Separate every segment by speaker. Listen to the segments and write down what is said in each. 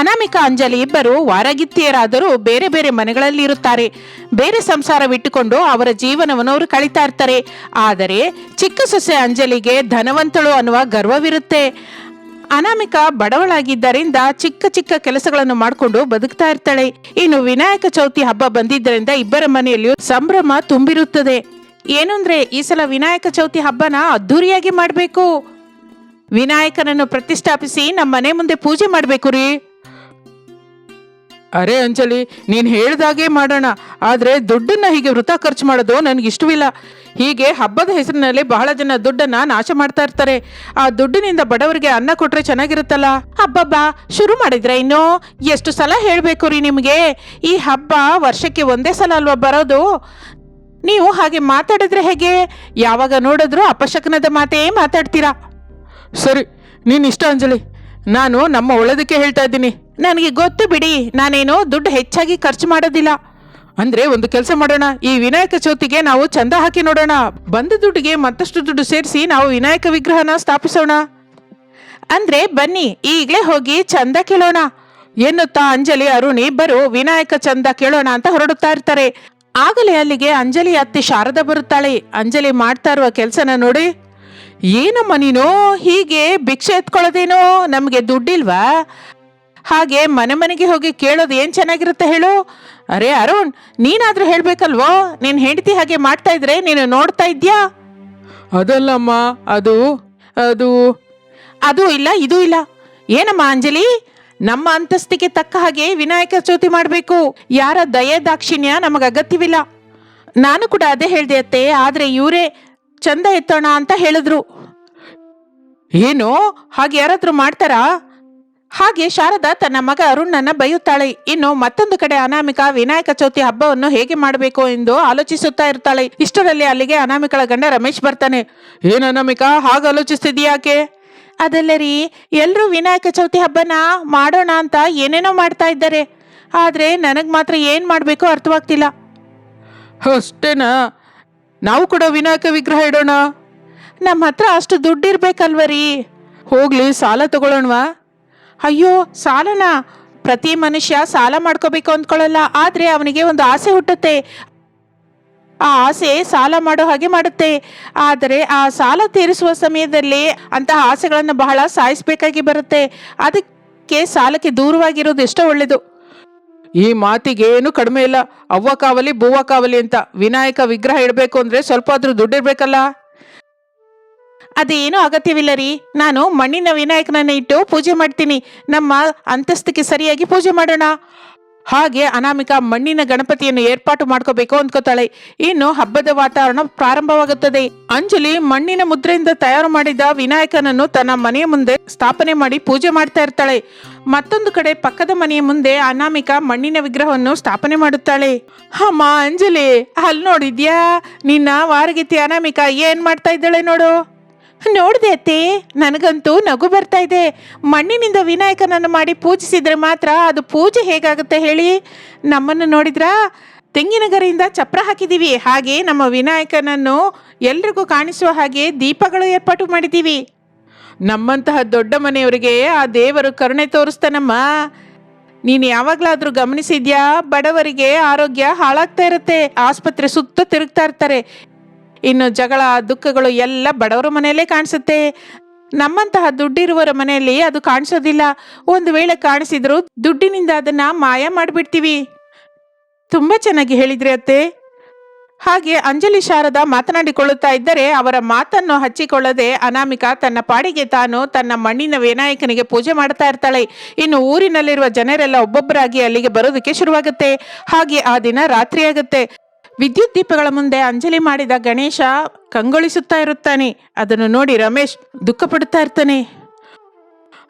Speaker 1: ಅನಾಮಿಕಾ ಅಂಜಲಿ ಇಬ್ಬರು ವಾರಗಿತ್ತಿಯರಾದರೂ ಬೇರೆ ಬೇರೆ ಮನೆಗಳಲ್ಲಿ ಇರುತ್ತಾರೆ ಬೇರೆ ಸಂಸಾರವಿಟ್ಟುಕೊಂಡು ಅವರ ಜೀವನವನ್ನು ಅವರು ಕಳೀತಾ ಇರ್ತಾರೆ. ಆದರೆ ಚಿಕ್ಕ ಸೊಸೆ ಅಂಜಲಿಗೆ ಧನವಂತಳು ಅನ್ನುವ ಗರ್ವವಿರುತ್ತೆ. ಅನಾಮಿಕ ಬಡವಳಾಗಿದ್ದರಿಂದ ಚಿಕ್ಕ ಚಿಕ್ಕ ಕೆಲಸಗಳನ್ನು ಮಾಡಿಕೊಂಡು ಬದುಕ್ತಾ ಇರ್ತಾಳೆ. ಇನ್ನು ವಿನಾಯಕ ಚೌತಿ ಹಬ್ಬ ಬಂದಿದ್ದರಿಂದ ಇಬ್ಬರ ಮನೆಯಲ್ಲಿಯೂ ಸಂಭ್ರಮ ತುಂಬಿರುತ್ತದೆ. ಏನಂದ್ರೆ ಈ ಸಲ ವಿನಾಯಕ ಚೌತಿ ಹಬ್ಬನ ಅದ್ಧೂರಿಯಾಗಿ ಮಾಡಬೇಕು. ವಿನಾಯಕನನ್ನು ಪ್ರತಿಷ್ಠಾಪಿಸಿ ನಮ್ಮ ಮನೆ ಮುಂದೆ ಪೂಜೆ ಮಾಡಬೇಕು ರೀ. ಅರೆ ಅಂಜಲಿ, ನೀನು ಹೇಳ್ದಾಗೆ ಮಾಡೋಣ, ಆದರೆ ದುಡ್ಡನ್ನು ಹೀಗೆ ವೃತ ಖರ್ಚು ಮಾಡೋದು ನನಗೆ ಇಷ್ಟವಿಲ್ಲ. ಹೀಗೆ ಹಬ್ಬದ ಹೆಸರಿನಲ್ಲಿ ಬಹಳ ಜನ ದುಡ್ಡನ್ನು ನಾಶ ಮಾಡ್ತಾ ಇರ್ತಾರೆ. ಆ ದುಡ್ಡಿನಿಂದ ಬಡವರಿಗೆ ಅನ್ನ ಕೊಟ್ರೆ ಚೆನ್ನಾಗಿರುತ್ತಲ್ಲ? ಹಬ್ಬಬ್ಬ ಶುರು ಮಾಡಿದ್ರೆ ಇನ್ನು? ಎಷ್ಟು ಸಲ ಹೇಳಬೇಕು ರೀ ನಿಮಗೆ? ಈ ಹಬ್ಬ ವರ್ಷಕ್ಕೆ ಒಂದೇ ಸಲ ಅಲ್ವಾ ಬರೋದು? ನೀವು ಹಾಗೆ ಮಾತಾಡಿದ್ರೆ ಹೇಗೆ? ಯಾವಾಗ ನೋಡಿದ್ರು ಅಪಶಕನದ ಮಾತೇ ಮಾತಾಡ್ತೀರಾ? ಸರಿ, ನೀನು ಇಷ್ಟ ಅಂಜಲಿ. ನಾನು ನಮ್ಮ ಒಳದಕ್ಕೆ ಹೇಳ್ತಾ ಇದ್ದೀನಿ. ನನಗೆ ಗೊತ್ತು ಬಿಡಿ, ನಾನೇನು ದುಡ್ಡು ಹೆಚ್ಚಾಗಿ ಖರ್ಚು ಮಾಡೋದಿಲ್ಲ. ಅಂದ್ರೆ ಒಂದು ಕೆಲಸ ಮಾಡೋಣ, ಈ ವಿನಾಯಕ ಚೌತಿಗೆ ನಾವು ಚಂದ ಹಾಕಿ ನೋಡೋಣ. ಬಂದ ದುಡ್ಡಿಗೆ ಮತ್ತಷ್ಟು ದುಡ್ಡು ಸೇರಿಸಿ ನಾವು ವಿನಾಯಕ ವಿಗ್ರಹನ ಸ್ಥಾಪಿಸೋಣ. ಅಂದ್ರೆ ಬನ್ನಿ, ಈಗಲೇ ಹೋಗಿ ಚಂದ ಕೇಳೋಣ. ಎನ್ನುತ್ತಾ ಅಂಜಲಿ, ಅರುಣಿ ಇಬ್ಬರು ವಿನಾಯಕ ಚಂದ ಕೇಳೋಣ ಅಂತ ಹೊರಡುತ್ತಾ ಇರ್ತಾರೆ. ಆಗಲೇ ಅಲ್ಲಿಗೆ ಅಂಜಲಿ ಅತ್ತೆ ಶಾರದಾ ಬರುತ್ತಾಳೆ. ಅಂಜಲಿ ಮಾಡ್ತಾ ಇರುವ ಕೆಲಸನ ನೋಡಿ. ಏನಮ್ಮ ನೀನು, ಹೀಗೆ ಭಿಕ್ಷೆ ಎತ್ಕೊಳ್ಳೋದೇನೋ? ನಮಗೆ ದುಡ್ಡಿಲ್ವಾ? ಹಾಗೆ ಮನೆ ಮನೆಗೆ ಹೋಗಿ ಕೇಳೋದು ಏನು ಚೆನ್ನಾಗಿರುತ್ತೆ ಹೇಳು? ಅರೆ ಅರುಣ್ ನೀನಾದರೂ ಹೇಳ್ಬೇಕಲ್ವೋ? ನೀನ್ ಹೆಂಡತಿ ಹಾಗೆ ಮಾಡ್ತಾ ಇದ್ರೆ ನೀನು ನೋಡ್ತಾ ಇದ್ಯಾ? ಅದಲ್ಲಮ್ಮ ಅದು ಅದು. ಅದು ಇಲ್ಲ ಇದು ಇಲ್ಲ. ಏನಮ್ಮ ಅಂಜಲಿ? ನಮ್ಮ ಅಂತಸ್ತಿಗೆ ತಕ್ಕ ಹಾಗೆ ವಿನಾಯಕ ಚೌತಿ ಮಾಡಬೇಕು. ಯಾರ ದಯೆ ದಾಕ್ಷಿಣ್ಯ ನಮಗೆ ಅಗತ್ಯವಿಲ್ಲ. ನಾನು ಕೂಡ ಅದೇ ಹೇಳಿದೆ ಅತ್ತೆ ಆದ್ರೆ ಇವರೇ ಚಂದ ಎತ್ತೋಣ ಅಂತ ಹೇಳಿದ್ರು. ಏನು? ಹಾಗೆ ಯಾರಾದರೂ ಮಾಡ್ತಾರಾ? ಹಾಗೆ ಶಾರದಾ ತನ್ನ ಮಗ ಅರುಣನ್ನ ಬೈಯುತ್ತಾಳೆ. ಇನ್ನು ಮತ್ತೊಂದು ಕಡೆ ಅನಾಮಿಕ ವಿನಾಯಕ ಚೌತಿ ಹಬ್ಬವನ್ನು ಹೇಗೆ ಮಾಡಬೇಕು ಎಂದು ಆಲೋಚಿಸುತ್ತಾ ಇರ್ತಾಳೆ. ಇಷ್ಟರಲ್ಲಿ ಅಲ್ಲಿಗೆ ಅನಾಮಿಕಳ ಗಂಡ ರಮೇಶ್ ಬರ್ತಾನೆ. ಏನ್ ಅನಾಮಿಕಾ ಹಾಗೆ ಆಲೋಚಿಸ್ತಿದ್ಯಾಕೆ ಅದಲ್ಲ ರೀ ಎಲ್ಲರೂ ವಿನಾಯಕ ಚೌತಿ ಹಬ್ಬನ ಮಾಡೋಣ ಅಂತ ಏನೇನೋ ಮಾಡ್ತಾ ಇದ್ದಾರೆ. ಆದ್ರೆ ನನಗೆ ಮಾತ್ರ ಏನು ಮಾಡ್ಬೇಕು ಅರ್ಥವಾಗ್ತಿಲ್ಲ. ಅಷ್ಟೇನಾ? ನಾವು ಕೂಡ ವಿನಾಯಕ ವಿಗ್ರಹ ಇಡೋಣ? ನಮ್ಮ ಹತ್ರ ಅಷ್ಟು ದುಡ್ಡಿರ್ಬೇಕಲ್ವರಿ ಹೋಗ್ಲಿ ಸಾಲ ತಗೊಳ್ಳೋಣವಾ ಅಯ್ಯೋ, ಸಾಲನ? ಪ್ರತಿ ಮನುಷ್ಯ ಸಾಲ ಮಾಡ್ಕೋಬೇಕು ಅಂದ್ಕೊಳ್ಳಲ್ಲ, ಆದ್ರೆ ಅವನಿಗೆ ಒಂದು ಆಸೆ ಹುಟ್ಟುತ್ತೆ. ಆ ಆಸೆ ಸಾಲ ಮಾಡೋ ಹಾಗೆ ಮಾಡುತ್ತೆ. ಆದರೆ ಆ ಸಾಲ ತೀರಿಸುವ ಸಮಯದಲ್ಲಿ ಅಂತಹ ಆಸೆಗಳನ್ನು ಬಹಳ ಸಾಯಿಸಬೇಕಾಗಿ ಬರುತ್ತೆ. ಅದಕ್ಕೆ ಸಾಲಕ್ಕೆ ದೂರವಾಗಿರೋದು ಎಷ್ಟೋ ಒಳ್ಳೆಯದು ಈ ಮಾತಿಗೆ ಏನು ಕಡಿಮೆ ಇಲ್ಲ. ಅವ್ವ ಕಾವಲಿ, ಬೂವ ಕಾವಲಿ ಅಂತ ವಿನಾಯಕ ವಿಗ್ರಹ ಇಡಬೇಕು ಅಂದ್ರೆ ಸ್ವಲ್ಪ ಆದ್ರೂ ದುಡ್ಡಿರ್ಬೇಕಲ್ಲ? ಅದೇನು ಅಗತ್ಯವಿಲ್ಲ ರೀ. ನಾನು ಮಣ್ಣಿನ ವಿನಾಯಕನನ್ನ ಇಟ್ಟು ಪೂಜೆ ಮಾಡ್ತೀನಿ. ನಮ್ಮ ಅಂತಸ್ತಿಗೆ ಸರಿಯಾಗಿ ಪೂಜೆ ಮಾಡೋಣ. ಹಾಗೆ ಅನಾಮಿಕ ಮಣ್ಣಿನ ಗಣಪತಿಯನ್ನು ಏರ್ಪಾಟು ಮಾಡ್ಕೋಬೇಕು ಅಂದ್ಕೋತಾಳೆ. ಇನ್ನು ಹಬ್ಬದ ವಾತಾವರಣ ಪ್ರಾರಂಭವಾಗುತ್ತದೆ. ಅಂಜಲಿ ಮಣ್ಣಿನ ಮುದ್ರೆಯಿಂದ ತಯಾರು ಮಾಡಿದ ವಿನಾಯಕನನ್ನು ತನ್ನ ಮನೆಯ ಮುಂದೆ ಸ್ಥಾಪನೆ ಮಾಡಿ ಪೂಜೆ ಮಾಡ್ತಾ ಇರ್ತಾಳೆ. ಮತ್ತೊಂದು ಕಡೆ ಪಕ್ಕದ ಮನೆಯ ಮುಂದೆ ಅನಾಮಿಕ ಮಣ್ಣಿನ ವಿಗ್ರಹವನ್ನು ಸ್ಥಾಪನೆ ಮಾಡುತ್ತಾಳೆ. ಅಮ್ಮ ಅಂಜಲಿ, ಅಲ್ಲಿ ನೋಡಿದ್ಯಾ? ನಿನ್ನ ವಾರಗಿತಿ ಅನಾಮಿಕ ಏನ್ ಮಾಡ್ತಾ ಇದ್ದಾಳೆ ನೋಡು. ನೋಡ್ದೆ ಅತ್ತೆ, ನನಗಂತೂ ನಗು ಬರ್ತಾ ಇದೆ. ಮಣ್ಣಿನಿಂದ ವಿನಾಯಕನನ್ನು ಮಾಡಿ ಪೂಜಿಸಿದ್ರೆ ಮಾತ್ರ ಅದು ಪೂಜೆ ಹೇಗಾಗುತ್ತೆ ಹೇಳಿ? ನಮ್ಮನ್ನು ನೋಡಿದ್ರಾ? ತೆಂಗಿನ ಗರಿಯಿಂದ ಚಪ್ರ ಹಾಕಿದ್ದೀವಿ ಹಾಗೆ ನಮ್ಮ ವಿನಾಯಕನನ್ನು ಎಲ್ರಿಗೂ ಕಾಣಿಸುವ ಹಾಗೆ ದೀಪಗಳು ಏರ್ಪಾಟು ಮಾಡಿದ್ದೀವಿ ನಮ್ಮಂತಹ ದೊಡ್ಡ ಮನೆಯವರಿಗೆ ಆ ದೇವರು ಕರುಣೆ ತೋರಿಸ್ತಾನಮ್ಮ. ನೀನು ಯಾವಾಗಲಾದರೂ ಗಮನಿಸಿದ್ಯಾ? ಬಡವರಿಗೆ ಆರೋಗ್ಯ ಹಾಳಾಗ್ತಾ ಇರುತ್ತೆ. ಆಸ್ಪತ್ರೆ ಸುತ್ತ ತಿರುಗ್ತಾ ಇರ್ತಾರೆ. ಇನ್ನು ಜಗಳ, ದುಃಖಗಳು ಎಲ್ಲ ಬಡವರ ಮನೆಯಲ್ಲೇ ಕಾಣಿಸುತ್ತೆ. ನಮ್ಮಂತಹ ದುಡ್ಡಿರುವರ ಮನೆಯಲ್ಲಿ ಅದು ಕಾಣಿಸೋದಿಲ್ಲ. ಒಂದು ವೇಳೆ ಕಾಣಿಸಿದ್ರು ದುಡ್ಡಿನಿಂದ ಅದನ್ನ ಮಾಯ ಮಾಡಿಬಿಡ್ತೀವಿ. ತುಂಬಾ ಚೆನ್ನಾಗಿ ಹೇಳಿದ್ರಿ ಅತ್ತೆ. ಹಾಗೆ ಅಂಜಲಿ ಶಾರದ ಮಾತನಾಡಿಕೊಳ್ಳುತ್ತಾ ಇದ್ದರೆ ಅವರ ಮಾತನ್ನು ಹಚ್ಚಿಕೊಳ್ಳದೆ ಅನಾಮಿಕಾ ತನ್ನ ಪಾಡಿಗೆ ತಾನು ತನ್ನ ಮಣ್ಣಿನ ವಿನಾಯಕನಿಗೆ ಪೂಜೆ ಮಾಡ್ತಾ ಇರ್ತಾಳೆ. ಇನ್ನು ಊರಿನಲ್ಲಿರುವ ಜನರೆಲ್ಲ ಒಬ್ಬೊಬ್ಬರಾಗಿ ಅಲ್ಲಿಗೆ ಬರೋದಕ್ಕೆ ಶುರುವಾಗುತ್ತೆ. ಹಾಗೆ ಆ ದಿನ ರಾತ್ರಿಯಾಗುತ್ತೆ. ವಿದ್ಯುತ್ ದೀಪಗಳ ಮುಂದೆ ಅಂಜಲಿ ಮಾಡಿದ ಗಣೇಶ ಕಂಗೊಳಿಸುತ್ತಾ ಇರುತ್ತಾನೆ. ಅದನ್ನು ನೋಡಿ ರಮೇಶ್ ದುಃಖ ಪಡುತ್ತಾ ಇರ್ತಾನೆ.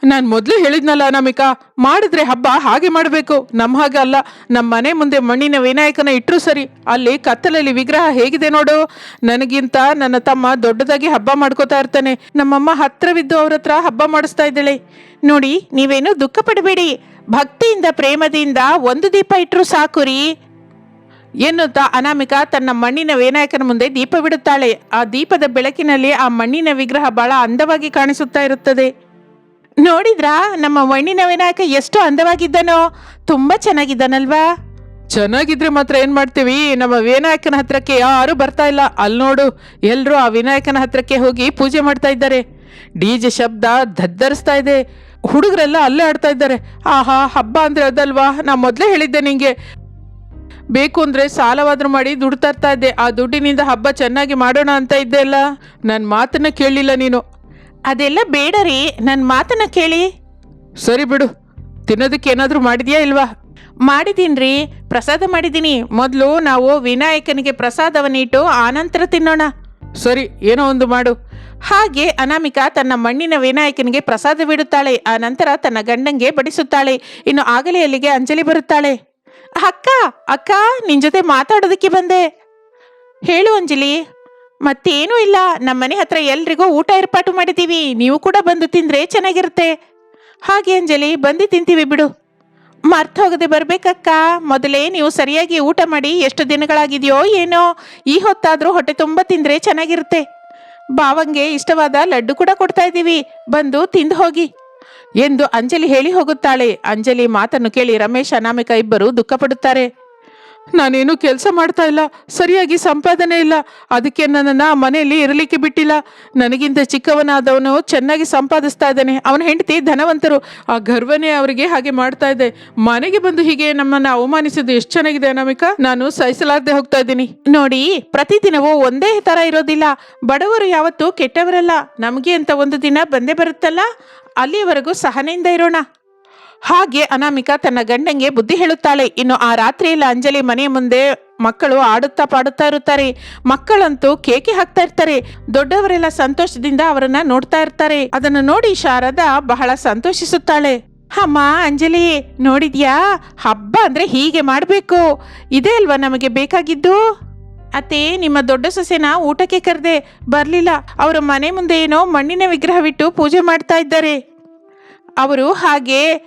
Speaker 1: ನಾನು ಮೊದಲು ಹೇಳಿದ್ನಲ್ಲ ಅನಾಮಿಕಾ, ಮಾಡಿದ್ರೆ ಹಬ್ಬ ಹಾಗೆ ಮಾಡಬೇಕು. ನಮ್ಮ ಹಾಗೆ ಅಲ್ಲ ನಮ್ಮ ಮನೆ ಮುಂದೆ ಮಣ್ಣಿನ ವಿನಾಯಕನ ಇಟ್ಟರು ಸರಿ. ಅಲ್ಲಿ ಕತ್ತಲಲ್ಲಿ ವಿಗ್ರಹ ಹೇಗಿದೆ ನೋಡು. ನನಗಿಂತ ನನ್ನ ತಮ್ಮ ದೊಡ್ಡದಾಗಿ ಹಬ್ಬ ಮಾಡ್ಕೋತಾ ಇರ್ತಾನೆ. ನಮ್ಮಮ್ಮ ಹತ್ರವಿದ್ದು ಅವ್ರ ಹತ್ರ ಹಬ್ಬ ಮಾಡಿಸ್ತಾ ಇದ್ದಾಳೆ. ನೋಡಿ, ನೀವೇನು ದುಃಖ ಪಡಬೇಡಿ. ಭಕ್ತಿಯಿಂದ, ಪ್ರೇಮದಿಂದ ಒಂದು ದೀಪ ಇಟ್ಟರು ಸಾಕು ರೀ. ಎನ್ನುತ್ತಾ ಅನಾಮಿಕಾ ತನ್ನ ಮಣ್ಣಿನ ವಿನಾಯಕನ ಮುಂದೆ ದೀಪ ಬಿಡುತ್ತಾಳೆ. ಆ ದೀಪದ ಬೆಳಕಿನಲ್ಲಿ ಆ ಮಣ್ಣಿನ ವಿಗ್ರಹ ಬಹಳ ಅಂದವಾಗಿ ಕಾಣಿಸುತ್ತಾ ಇರುತ್ತದೆ. ನೋಡಿದ್ರಾ, ನಮ್ಮ ಮಣ್ಣಿನ ವಿನಾಯಕ ಎಷ್ಟು ಅಂದವಾಗಿದ್ದಾನೋ. ತುಂಬಾ ಚೆನ್ನಾಗಿದ್ದಾನಲ್ವಾ. ಚೆನ್ನಾಗಿದ್ರೆ ಮಾತ್ರ ಏನ್ ಮಾಡ್ತೀವಿ? ನಮ್ಮ ವಿನಾಯಕನ ಹತ್ರಕ್ಕೆ ಯಾರು ಬರ್ತಾ ಇಲ್ಲ. ಅಲ್ಲಿ ನೋಡು ಎಲ್ಲರೂ ಆ ವಿನಾಯಕನ ಹತ್ರಕ್ಕೆ ಹೋಗಿ ಪೂಜೆ ಮಾಡ್ತಾ ಇದ್ದಾರೆ. ಡಿಜೆ ಶಬ್ದ ಧದ್ದರಿಸ್ತಾ ಇದೆ. ಹುಡುಗರೆಲ್ಲ ಅಲ್ಲೇ ಆಡ್ತಾ ಇದ್ದಾರೆ. ಆಹಾ, ಹಬ್ಬ ಅಂದ್ರೆ ಅದಲ್ವಾ? ನಾ ಮೊದಲೇ ಹೇಳಿದ್ದೆ ನಿಂಗೆ. ಬೇಕು ಅಂದ್ರೆ ಸಾಲವಾದರೂ ಮಾಡಿ ದುಡ್ಡು ತರ್ತಾ ಇದ್ದೆ. ಆ ದುಡ್ಡಿನಿಂದ ಹಬ್ಬ ಚೆನ್ನಾಗಿ ಮಾಡೋಣ ಅಂತ ಇದ್ದೆ ಅಲ್ಲ. ನನ್ನ ಮಾತನ್ನ ಕೇಳಲಿಲ್ಲ ನೀನು. ಅದೆಲ್ಲ ಬೇಡ ರೀ. ನನ್ನ ಮಾತನ್ನ ಕೇಳಿ. ಸರಿ ಬಿಡು. ತಿನ್ನೋದಕ್ಕೆ ಏನಾದರೂ ಮಾಡಿದ್ಯಾ ಇಲ್ವಾ? ಮಾಡಿದೀನ್ರಿ ಪ್ರಸಾದ ಮಾಡಿದ್ದೀನಿ ಮೊದಲು ನಾವು ವಿನಾಯಕನಿಗೆ ಪ್ರಸಾದವನ್ನಿಟ್ಟು ಆನಂತರ ತಿನ್ನೋಣ. ಸರಿ ಏನೋ ಒಂದು ಮಾಡು. ಹಾಗೆ ಅನಾಮಿಕಾ ತನ್ನ ಮಣ್ಣಿನ ವಿನಾಯಕನಿಗೆ ಪ್ರಸಾದವಿಡುತ್ತಾಳೆ ಆ ನಂತರ ತನ್ನ ಗಂಡಂಗೆ ಬಡಿಸುತ್ತಾಳೆ. ಇನ್ನು ಆಗಲೇ ಅಲ್ಲಿಗೆ ಅಂಜಲಿ ಬರುತ್ತಾಳೆ. ಅಕ್ಕ ಅಕ್ಕ, ನಿನ್ ಜೊತೆ ಮಾತಾಡೋದಕ್ಕೆ ಬಂದೆ. ಹೇಳು ಅಂಜಲಿ. ಮತ್ತೇನೂ ಇಲ್ಲ. ನಮ್ಮನೆ ಹತ್ರ ಎಲ್ರಿಗೂ ಊಟ ಏರ್ಪಾಟು ಮಾಡಿದ್ದೀವಿ. ನೀವು ಕೂಡ ಬಂದು ತಿಂದ್ರೆ ಚೆನ್ನಾಗಿರುತ್ತೆ. ಹಾಗೆ ಅಂಜಲಿ, ಬಂದು ತಿಂತೀವಿ ಬಿಡು. ಮರ್ತು ಹೋಗದೆ ಬರ್ಬೇಕಕ್ಕ. ಮೊದಲೇ ನೀವು ಸರಿಯಾಗಿ ಊಟ ಮಾಡಿ ಎಷ್ಟು ದಿನಗಳಾಗಿದೆಯೋ ಏನೋ, ಈ ಹೊತ್ತಾದರೂ ಹೊಟ್ಟೆ ತುಂಬ ತಿಂದ್ರೆ ಚೆನ್ನಾಗಿರುತ್ತೆ. ಬಾವಂಗೆ ಇಷ್ಟವಾದ ಲಡ್ಡು ಕೂಡ ಕೊಡ್ತಾ ಇದ್ದೀವಿ. ಬಂದು ತಿಂದು ಹೋಗಿ. ಎಂದು ಅಂಜಲಿ ಹೇಳಿ ಹೋಗುತ್ತಾಳೆ. ಅಂಜಲಿ ಮಾತನ್ನು ಕೇಳಿ ರಮೇಶ್ ಅನಾಮಿಕ ಇಬ್ಬರು ದುಃಖ ಪಡುತ್ತಾರೆ ನಾನೇನು ಕೆಲಸ ಮಾಡ್ತಾ ಇಲ್ಲ. ಸರಿಯಾಗಿ ಸಂಪಾದನೆ ಇಲ್ಲ. ಅದಕ್ಕೆ ನನ್ನನ್ನು ಮನೆಯಲ್ಲಿ ಇರಲಿಕ್ಕೆ ಬಿಟ್ಟಿಲ್ಲ. ನನಗಿಂತ ಚಿಕ್ಕವನಾದವನು ಚೆನ್ನಾಗಿ ಸಂಪಾದಿಸ್ತಾ ಇದ್ದಾನೆ. ಅವನ ಹೆಂಡತಿ ಧನವಂತರು. ಆ ಗರ್ವನೇ ಅವರಿಗೆ ಹಾಗೆ ಮಾಡ್ತಾ ಇದೆ. ಮನೆಗೆ ಬಂದು ಹೀಗೆ ನಮ್ಮನ್ನ ಅವಮಾನಿಸಿದ್ದು ಎಷ್ಟು ಚೆನ್ನಾಗಿದೆ ಅನಾಮಿಕ? ನಾನು ಸಹಿಸಲಾರದೆ ಹೋಗ್ತಾ ಇದ್ದೀನಿ. ನೋಡಿ, ಪ್ರತಿದಿನವೂ ಒಂದೇ ತರ ಇರೋದಿಲ್ಲ. ಬಡವರು ಯಾವತ್ತೂ ಕೆಟ್ಟವರಲ್ಲ. ನಮಗೆ ಅಂತ ಒಂದು ದಿನ ಬಂದೇ ಬರುತ್ತಲ್ಲ? ಅಲ್ಲಿಯವರೆಗೂ ಸಹನೆಯಿಂದ ಇರೋಣ. ಹಾಗೆ ಅನಾಮಿಕಾ ತನ್ನ ಗಂಡಂಗೆ ಬುದ್ಧಿ ಹೇಳುತ್ತಾಳೆ. ಇನ್ನು ಆ ರಾತ್ರಿಯಲ್ಲಿ ಅಂಜಲಿ ಮನೆ ಮುಂದೆ ಮಕ್ಕಳು ಆಡುತ್ತಾ ಪಾಡುತ್ತಾ ಇರುತ್ತಾರೆ. ಮಕ್ಕಳಂತೂ ಕೇಕೆ ಹಾಕ್ತಾ ಇರ್ತಾರೆ. ದೊಡ್ಡವರೆಲ್ಲ ಸಂತೋಷದಿಂದ ಅವರನ್ನ ನೋಡ್ತಾ ಇರ್ತಾರೆ. ಅದನ್ನು ನೋಡಿ ಶಾರದಾ ಬಹಳ ಸಂತೋಷಿಸುತ್ತಾಳೆ. ಅಮ್ಮ, ಅಂಜಲಿ, ನೋಡಿದ್ಯಾ? ಹಬ್ಬ ಅಂದ್ರೆ ಹೀಗೆ ಮಾಡಬೇಕು. ಇದೇ ಅಲ್ವಾ ನಮಗೆ ಬೇಕಾಗಿದ್ದು? ಅತ್ತೆ, ನಿಮ್ಮ ದೊಡ್ಡ ಸೊಸೆನ ಊಟಕ್ಕೆ ಕರೆದೆ ಬರಲಿಲ್ಲ. ಅವರ ಮನೆ ಮುಂದೆ ಏನೋ ಮಣ್ಣಿನ ವಿಗ್ರಹವಿಟ್ಟು ಪೂಜೆ ಮಾಡ್ತಾ ಇದ್ದಾರೆ. ಅವರು ಹಾಗೆ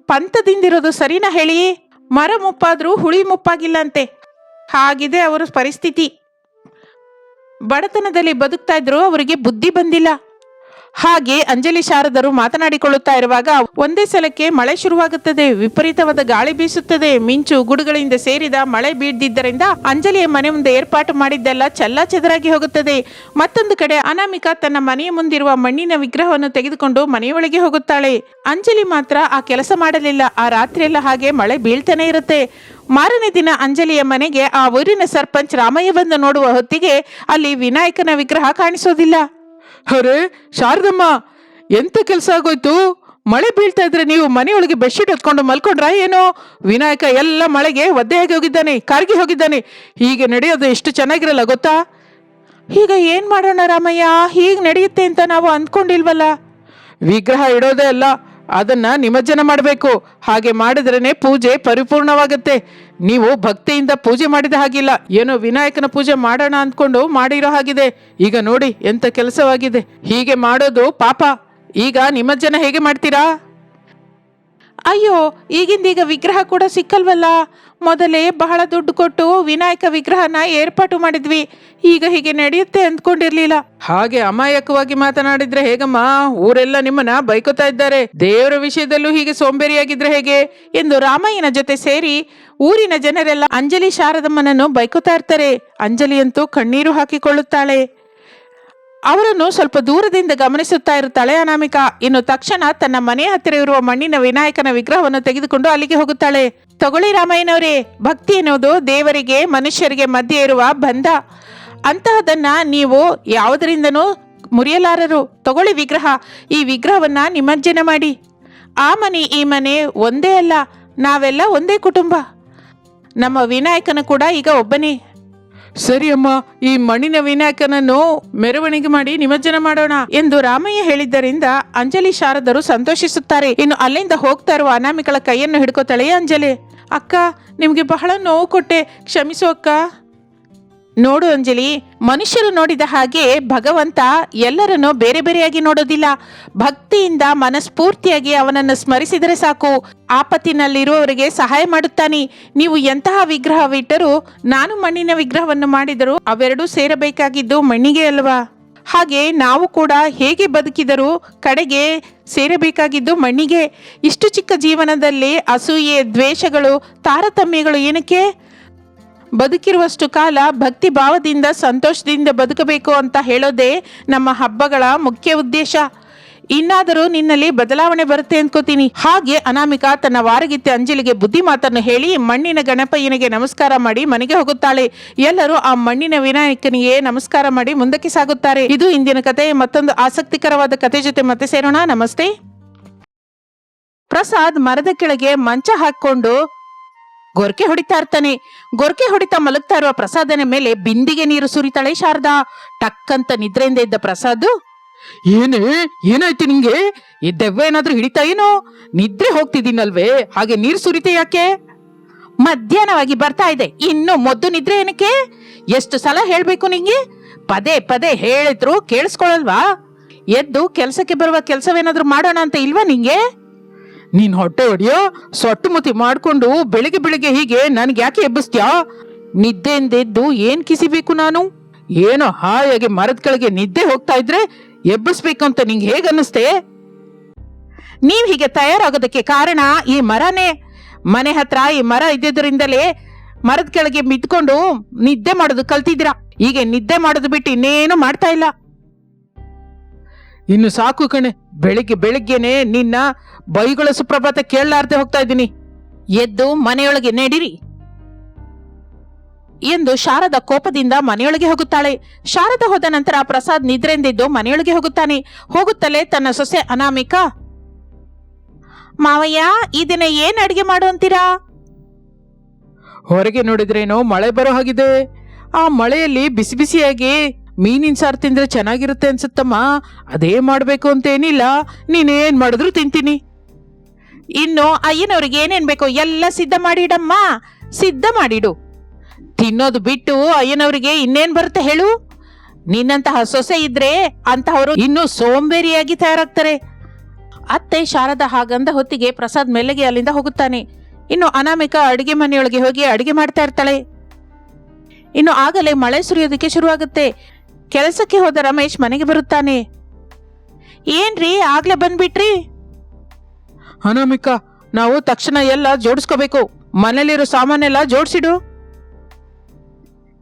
Speaker 1: ಪಂಥದಿಂದಿರೋದು ಸರಿನಾ ಹೇಳಿ? ಮರ ಮುಪ್ಪಾದ್ರೂ ಹುಳಿ ಮುಪ್ಪಾಗಿಲ್ಲಂತೆ. ಹಾಗಿದೆ ಅವರ ಪರಿಸ್ಥಿತಿ. ಬಡತನದಲ್ಲಿ ಬದುಕ್ತಾ ಇದ್ರು ಅವರಿಗೆ ಬುದ್ಧಿ ಬಂದಿಲ್ಲ. ಹಾಗೆ ಅಂಜಲಿ ಶಾರದರು ಮಾತನಾಡಿಕೊಳ್ಳುತ್ತಾ ಇರುವಾಗ ಒಂದೇ ಸಲಕ್ಕೆ ಮಳೆ ಶುರುವಾಗುತ್ತದೆ, ವಿಪರೀತವಾದ ಗಾಳಿ ಬೀಸುತ್ತದೆ. ಮಿಂಚು ಗುಡುಗಳಿಂದ ಸೇರಿದ ಮಳೆ ಬೀಳ್ದಿದ್ದರಿಂದ ಅಂಜಲಿಯ ಮನೆ ಮುಂದೆ ಏರ್ಪಾಟು ಮಾಡಿದ್ದೆಲ್ಲ ಚಲ್ಲ ಚೆದರಾಗಿ ಹೋಗುತ್ತದೆ. ಮತ್ತೊಂದು ಕಡೆ ಅನಾಮಿಕಾ ತನ್ನ ಮನೆಯ ಮುಂದಿರುವ ಮಣ್ಣಿನ ವಿಗ್ರಹವನ್ನು ತೆಗೆದುಕೊಂಡು ಮನೆಯೊಳಗೆ ಹೋಗುತ್ತಾಳೆ. ಅಂಜಲಿ ಮಾತ್ರ ಆ ಕೆಲಸ ಮಾಡಲಿಲ್ಲ. ಆ ರಾತ್ರಿಯೆಲ್ಲ ಹಾಗೆ ಮಳೆ ಬೀಳ್ತಾನೆ ಇರುತ್ತೆ. ಮಾರನೇ ದಿನ ಅಂಜಲಿಯ ಮನೆಗೆ ಆ ಊರಿನ ಸರ್ಪಂಚ್ ರಾಮಯ್ಯ ಬಂದು ನೋಡುವ ಹೊತ್ತಿಗೆ ಅಲ್ಲಿ ವಿನಾಯಕನ ವಿಗ್ರಹ ಕಾಣಿಸೋದಿಲ್ಲ. ಅರೆ ಶಾರದಮ್ಮ, ಎಂತ ಕೆಲಸ ಆಗೋಯ್ತು? ಮಳೆ ಬೀಳ್ತಾ ಇದ್ರೆ ನೀವು ಮನೆಯೊಳಗೆ ಬೆಡ್ಶೀಟ್ ಹೊತ್ಕೊಂಡು ಮಲ್ಕೊಂಡ್ರಾ ಏನೋ? ವಿನಾಯಕ ಎಲ್ಲ ಮಳೆಗೆ ಒದ್ದೆಯಾಗಿ ಹೋಗಿದ್ದಾನೆ, ಕಾರ್ಗಿ ಹೋಗಿದ್ದಾನೆ. ಹೀಗೆ ನಡೆಯೋದು ಎಷ್ಟು ಚೆನ್ನಾಗಿರಲ್ಲ ಗೊತ್ತಾ? ಈಗ ಏನ್ ಮಾಡೋಣ ರಾಮಯ್ಯ? ಹೀಗೆ ನಡೆಯುತ್ತೆ ಅಂತ ನಾವು ಅಂದ್ಕೊಂಡಿಲ್ವಲ್ಲ? ವಿಗ್ರಹ ಇಡೋದೇ ಅಲ್ಲ. ಅದನ್ನ ನಿಮಜ್ಜನ ಮಾಡಬೇಕು. ಹಾಗೆ ಮಾಡಿದ್ರೇನೆ ಪೂಜೆ ಪರಿಪೂರ್ಣವಾಗುತ್ತೆ. ನೀವು ಭಕ್ತಿಯಿಂದ ಪೂಜೆ ಮಾಡಿದ ಹಾಗಿಲ್ಲ. ಏನೋ ವಿನಾಯಕನ ಪೂಜೆ ಮಾಡೋಣ ಅಂದ್ಕೊಂಡು ಮಾಡಿರೋ ಹಾಗಿದೆ. ಈಗ ನೋಡಿ ಎಂತ ಕೆಲಸವಾಗಿದೆ. ಹೀಗೆ ಮಾಡೋದು ಪಾಪ. ಈಗ ನಿಮಜ್ಜನ ಹೇಗೆ ಮಾಡ್ತೀರಾ? ಅಯ್ಯೋ, ಈಗಿಂದೀಗ ವಿಗ್ರಹ ಕೂಡ ಸಿಕ್ಕಲ್ವಲ್ಲ? ಮೊದಲೇ ಬಹಳ ದುಡ್ಡು ಕೊಟ್ಟು ವಿನಾಯಕ ವಿಗ್ರಹನ ಏರ್ಪಾಟು ಮಾಡಿದ್ವಿ. ಈಗ ಹೀಗೆ ನಡೆಯುತ್ತೆ ಅಂದ್ಕೊಂಡಿರ್ಲಿಲ್ಲ. ಹಾಗೆ ಅಮಾಯಕವಾಗಿ ಮಾತನಾಡಿದ್ರೆ ಹೇಗಮ್ಮ? ಊರೆಲ್ಲ ನಿಮ್ಮನ್ನ ಬೈಕೋತಾ ಇದ್ದಾರೆ. ದೇವರ ವಿಷಯದಲ್ಲೂ ಹೀಗೆ ಸೋಂಬೇರಿಯಾಗಿದ್ರೆ ಹೇಗೆ? ಎಂದು ರಾಮಯ್ಯನ ಜೊತೆ ಸೇರಿ ಊರಿನ ಜನರೆಲ್ಲ ಅಂಜಲಿ ಶಾರದಮ್ಮನನ್ನು ಬೈಕೋತಾ ಇರ್ತಾರೆ. ಅಂಜಲಿಯಂತೂ ಕಣ್ಣೀರು ಹಾಕಿಕೊಳ್ಳುತ್ತಾಳೆ. ಅವರನ್ನು ಸ್ವಲ್ಪ ದೂರದಿಂದ ಗಮನಿಸುತ್ತಾ ಇರುತ್ತಾಳೆ ಅನಾಮಿಕ. ಇನ್ನು ತಕ್ಷಣ ತನ್ನ ಮನೆ ಹತ್ತಿರ ಇರುವ ಮಣ್ಣಿನ ವಿನಾಯಕನ ವಿಗ್ರಹವನ್ನು ತೆಗೆದುಕೊಂಡು ಅಲ್ಲಿಗೆ ಹೋಗುತ್ತಾಳೆ. ತಗೊಳ್ಳಿ ರಾಮಯ್ಯನವರೇ, ಭಕ್ತಿ ಎನ್ನುವುದು ದೇವರಿಗೆ, ಮನುಷ್ಯರಿಗೆ ಮಧ್ಯೆ ಇರುವ ಬಂಧ. ಅಂತಹದನ್ನ ನೀವು ಯಾವುದರಿಂದನೂ ಮುರಿಯಲಾರರು. ತಗೊಳ್ಳಿ ವಿಗ್ರಹ, ಈ ವಿಗ್ರಹವನ್ನ ನಿಮಜ್ಜನೆ ಮಾಡಿ. ಆ ಮನೆ, ಈ ಮನೆ ಒಂದೇ ಅಲ್ಲ, ನಾವೆಲ್ಲ ಒಂದೇ ಕುಟುಂಬ. ನಮ್ಮ ವಿನಾಯಕನ ಕೂಡ ಈಗ ಒಬ್ಬನೇ. ಸರಿ ಅಮ್ಮ ಈ ಮಣ್ಣಿನ ವಿನಾಯಕನನ್ನು ಮೆರವಣಿಗೆ ಮಾಡಿ ನಿಮಜ್ಜನ ಮಾಡೋಣ ಎಂದು ರಾಮಯ್ಯ ಹೇಳಿದ್ದರಿಂದ ಅಂಜಲಿ ಶಾರದರು ಸಂತೋಷಿಸುತ್ತಾರೆ. ಇನ್ನು ಅಲ್ಲಿಂದ ಹೋಗ್ತಾ ಇರುವ ಅನಾಮಿಕಳ ಕೈಯನ್ನು ಹಿಡ್ಕೋತಾಳೆ ಅಂಜಲಿ. ಅಕ್ಕ, ನಿಮಗೆ ಬಹಳ ನೋವು ಕೊಟ್ಟೆ. ಕ್ಷಮಿಸು ಅಕ್ಕ. ನೋಡು ಅಂಜಲಿ, ಮನುಷ್ಯರು ನೋಡಿದ ಹಾಗೆ ಭಗವಂತ ಎಲ್ಲರನ್ನು ಬೇರೆ ಬೇರೆಯಾಗಿ ನೋಡೋದಿಲ್ಲ. ಭಕ್ತಿಯಿಂದ ಮನಸ್ಫೂರ್ತಿಯಾಗಿ ಅವನನ್ನು ಸ್ಮರಿಸಿದರೆ ಸಾಕು. ಆಪತ್ತಿನಲ್ಲಿರುವವರಿಗೆ ಸಹಾಯ ಮಾಡುತ್ತಾನೆ. ನೀವು ಎಂತಹ ವಿಗ್ರಹವಿಟ್ಟರೂ ನಾನು ಮಣ್ಣಿನ ವಿಗ್ರಹವನ್ನು ಮಾಡಿದರೂ ಅವೆರಡೂ ಸೇರಬೇಕಾಗಿದ್ದು ಮಣ್ಣಿಗೆ ಅಲ್ವಾ? ಹಾಗೆ ನಾವು ಕೂಡ ಹೇಗೆ ಬದುಕಿದರೂ ಕಡೆಗೆ ಸೇರಬೇಕಾಗಿದ್ದು ಮಣ್ಣಿಗೆ. ಇಷ್ಟು ಚಿಕ್ಕ ಜೀವನದಲ್ಲಿ ಅಸೂಯೆ, ದ್ವೇಷಗಳು, ತಾರತಮ್ಯಗಳು ಏನಕ್ಕೆ? ಬದುಕಿರುವಷ್ಟು ಕಾಲ ಭಕ್ತಿ ಭಾವದಿಂದ ಸಂತೋಷದಿಂದ ಬದುಕಬೇಕು ಅಂತ ಹೇಳೋದೇ ನಮ್ಮ ಹಬ್ಬಗಳ ಮುಖ್ಯ ಉದ್ದೇಶ. ಇನ್ನಾದರೂ ನಿನ್ನಲ್ಲಿ ಬದಲಾವಣೆ ಬರುತ್ತೆ ಅನ್ಕೋತೀನಿ ಹಾಗೆ ಅನಾಮಿಕಾ ತನ್ನ ವಾರಗಿತ್ತೆ ಅಂಜಲಿಗೆ ಬುದ್ಧಿ ಮಾತನ್ನು ಹೇಳಿ ಮಣ್ಣಿನ ಗಣಪಯ್ಯನಿಗೆ ನಮಸ್ಕಾರ ಮಾಡಿ ಮನೆಗೆ ಹೋಗುತ್ತಾಳೆ. ಎಲ್ಲರೂ ಆ ಮಣ್ಣಿನ ವಿನಾಯಕನಿಗೆ ನಮಸ್ಕಾರ ಮಾಡಿ ಮುಂದಕ್ಕೆ ಸಾಗುತ್ತಾರೆ. ಇದು ಇಂದಿನ ಕತೆ. ಮತ್ತೊಂದು ಆಸಕ್ತಿಕರವಾದ ಕತೆ ಜೊತೆ ಮತ್ತೆ ಸೇರೋಣ. ನಮಸ್ತೆ. ಪ್ರಸಾದ್ ಮರದ ಕೆಳಗೆ ಮಂಚ ಹಾಕೊಂಡು ಗೊರ್ಕೆ ಹೊಡಿತಾ ಇರ್ತಾನೆ. ಗೊರ್ಕೆ ಹೊಡಿತಾ ಮಲಗ್ತಾ ಇರುವ ಪ್ರಸಾದನ ಮೇಲೆ ಬಿಂದಿಗೆ ನೀರು ಸುರಿತಾಳೆ ಶಾರದಾ. ಟಕ್ಕಂತ ನಿದ್ರೆಯಿಂದ ಇದ್ದ ಪ್ರಸಾದ್, ಏನೇ, ಏನಾಯ್ತು ನಿಂಗೆ? ಈ ದೆವ್ವ ಏನಾದ್ರೂ ಹಿಡಿತಾ ಏನೋ? ನಿದ್ರೆ ಹೋಗ್ತಿದ್ದೀನಲ್ವೇ? ಹಾಗೆ ನೀರು ಸುರಿತೆ ಯಾಕೆ? ಮಧ್ಯಾಹ್ನವಾಗಿ ಬರ್ತಾ ಇದೆ. ಇನ್ನು ಮೊದ್ದು ನಿದ್ರೆ ಏನಕ್ಕೆ? ಎಷ್ಟು ಸಲ ಹೇಳ್ಬೇಕು ನಿಂಗೆ? ಪದೇ ಪದೇ ಹೇಳಿದ್ರು ಕೇಳಿಸ್ಕೊಳಲ್ವಾ? ಎದ್ದು ಕೆಲಸಕ್ಕೆ ಬರುವ ಕೆಲಸವೇನಾದ್ರೂ ಮಾಡೋಣ ಅಂತ ಇಲ್ವಾ ನಿಂಗೆ? ನೀನ್ ಹೊಟ್ಟೆ ಹೊಡೆಯೋ? ಸೊಟ್ಟು ಮುತಿ ಮಾಡ್ಕೊಂಡು ಬೆಳಿಗ್ಗೆ ಬೆಳಿಗ್ಗೆ ಹೀಗೆ ನನ್ಗೆ ಯಾಕೆ ಎಬ್ಬಿಸ್ತ್ಯಾ? ನಿದ್ದೆಯಿಂದೆದ್ದು ಏನ್ ಕಿಸಿಬೇಕು ನಾನು? ಏನೋ ಹಾಯಾಗಿ ಮರದ ಕೆಳಗೆ ನಿದ್ದೆ ಹೋಗ್ತಾ ಇದ್ರೆ ಎಬ್ಬಿಸ್ಬೇಕು ಅಂತ ನಿಂಗೆ ಹೇಗ ಅನ್ನಿಸ್ತೆ? ನೀವ್ ಹೀಗೆ ತಯಾರಾಗೋದಕ್ಕೆ ಕಾರಣ ಈ ಮರನೇ. ಮನೆ ಹತ್ರ ಈ ಮರ ಇದ್ದಿದ್ರಿಂದಲೇ ಮರದ ಕೆಳಗೆ ಮಿದ್ಕೊಂಡು ನಿದ್ದೆ ಮಾಡೋದು ಕಲ್ತಿದ್ದೀರಾ. ಹೀಗೆ ನಿದ್ದೆ ಮಾಡೋದು ಬಿಟ್ಟು ಇನ್ನೇನು ಮಾಡ್ತಾ ಇಲ್ಲ. ಇನ್ನು ಸಾಕು ಕಣೆ, ಬೆಳಿಗ್ಗೆ ಬೆಳಿಗ್ಗೆನೆ ನಿನ್ನ ಬೈಗಳ ಸುಪ್ರಭಾತ ಕೇಳಲಾರ್ದೆ ಹೋಗ್ತಾ ಇದ್ದೀನಿ. ಎದ್ದು ಮನೆಯೊಳಗೆ ನೆಡಿರಿ. ಎಂದು ಶಾರದ ಕೋಪದಿಂದ ಮನೆಯೊಳಗೆ ಹೋಗುತ್ತಾಳೆ. ಶಾರದ ಹೋದ ನಂತರ ಪ್ರಸಾದ್ ನಿದ್ರೆಂದಿದ್ದು ಮನೆಯೊಳಗೆ ಹೋಗುತ್ತಾನೆ. ಹೋಗುತ್ತಲೇ ತನ್ನ ಸೊಸೆ ಅನಾಮಿಕಾ, ಮಾವಯ್ಯ, ಈ ದಿನ ಏನ್ ಅಡಿಗೆ ಮಾಡುವಂತೀರಾ ಹೊರಗೆ ನೋಡಿದ್ರೇನೋ ಮಳೆ ಬರೋ ಹಾಗಿದೆ. ಆ ಮಳೆಯಲ್ಲಿ ಬಿಸಿ ಬಿಸಿಯಾಗಿ ಮೀನಿನ ಸಾರು ತಿಂದ್ರೆ ಚೆನ್ನಾಗಿರುತ್ತೆ ಅನ್ಸುತ್ತಮ್ಮ. ಅದೇ ಮಾಡಬೇಕು ಅಂತೇನಿಲ್ಲ ನೀನೇನ್ ಮಾಡಿದ್ರು ತಿಂತೀನಿ. ಇನ್ನು ಅಯ್ಯನವ್ರಿಗೆ ಏನೇನು ಬೇಕೋ ಎಲ್ಲ ಸಿದ್ಧ ಮಾಡಿಡಮ್ಮ. ಸಿದ್ಧ ಮಾಡಿಡು. ತಿನ್ನೋದು ಬಿಟ್ಟು ಅಯ್ಯನವರಿಗೆ ಇನ್ನೇನ್ ಬರುತ್ತೆ ಹೇಳು. ನಿನ್ನಂತಹ ಸೊಸೆ ಇದ್ರೆ ಅಂತಹವರು ಇನ್ನೂ ಸೋಂಬೇರಿಯಾಗಿ ತಯಾರಾಗ್ತಾರೆ. ಅತ್ತೆ ಶಾರದ ಹಾಗಂದ ಹೊತ್ತಿಗೆ ಪ್ರಸಾದ್ ಮೆಲ್ಲಗೆ ಅಲ್ಲಿಂದ ಹೋಗುತ್ತಾನೆ. ಇನ್ನು ಅನಾಮಿಕ ಅಡಿಗೆ ಮನೆಯೊಳಗೆ ಹೋಗಿ ಅಡಿಗೆ ಮಾಡ್ತಾ ಇರ್ತಾಳೆ. ಇನ್ನು ಆಗಲೇ ಮಳೆ ಸುರಿಯೋದಕ್ಕೆ ಶುರುವಾಗುತ್ತೆ. ಕೆಲಸಕ್ಕೆ ಹೋದ ರಮೇಶ್ ಮನೆಗೆ ಬರುತ್ತಾನೆ. ಏನ್ರಿ ಆಗ್ಲೇ ಬಂದ್ಬಿಟ್ರಿ? ಅನಾಮಿಕಾ ನಾವು ತಕ್ಷಣ ಎಲ್ಲ ಜೋಡಿಸ್ಕೋಬೇಕು. ಮನೇಲಿರೋ ಸಾಮಾನೆಲ್ಲ ಜೋಡಿಸಿಡು.